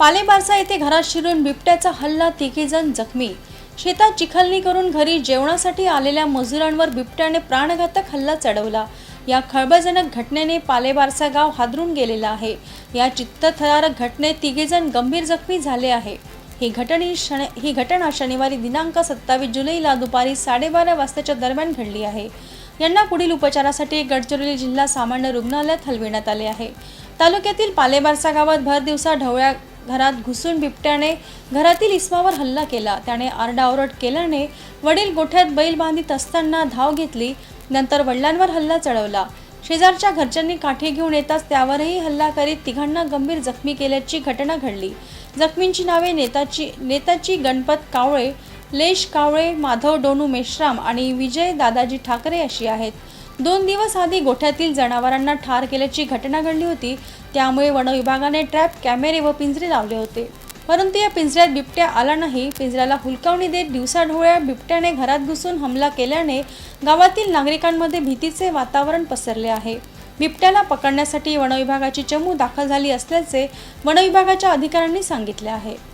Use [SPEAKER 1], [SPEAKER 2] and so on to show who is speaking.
[SPEAKER 1] पालेबारसा येथे घरात शिरून बिबट्याचा हल्ला तिघेजण जखमी. शेतात चिखलणी करून घरी जेवणासाठी आलेल्या मजुरांवर बिबट्याने प्राणघातक हल्ला चढवला. या खळबळजनक घटनेने पालेबारसा गाव हादरून गेलेला आहे. या चित्तथरारक घटनेत तिघेजण गंभीर जखमी झाले आहे. ही घटनी शन ही घटना शनिवारी दिनांक सत्तावीस जुलैला दुपारी साडेबारा वाजताच्या दरम्यान घडली आहे. यांना पुढील उपचारासाठी गडचिरोली जिल्हा सामान्य रुग्णालयात हलविण्यात आले आहे. तालुक्यातील पालेबारसा गावात भर दिवसा ढवळ्या घरात घुसून बिबट्याने घरातील इस्मावर हल्ला केला. त्याने आरडाओरड केल्याने वडील गोठ्यात बैल बांधित असताना धाव घेतली नंतर वडिलांवर हल्ला चढवला. शेजारच्या घरच्यांनी काठी घेऊन येताच त्यावरही हल्ला करीत तिघांना गंभीर जखमी केल्याची घटना घडली. जखमींची नावे नेताची नेताची गणपत कावळे लेश कावळे माधव डोनू मेश्राम आणि विजय दादाजी ठाकरे अशी आहेत. दोन दिवस आधी गोठ्यातील जनावरांना ठार केल्याची घटना घडली होती. त्यामुळे वनविभागाने ट्रॅप कॅमेरे व पिंजरे लावले होते. परंतु या पिंजऱ्यात बिबट्या आला नाही. पिंजऱ्याला हुलकावणी देत दिवसाढोळ्या बिबट्याने घरात घुसून हमला केल्याने गावातील नागरिकांमध्ये भीतीचे वातावरण पसरले आहे. बिबट्याला पकडण्यासाठी वनविभागाची चमू दाखल झाली असल्याचे वनविभागाच्या अधिकाऱ्यांनी सांगितले आहे.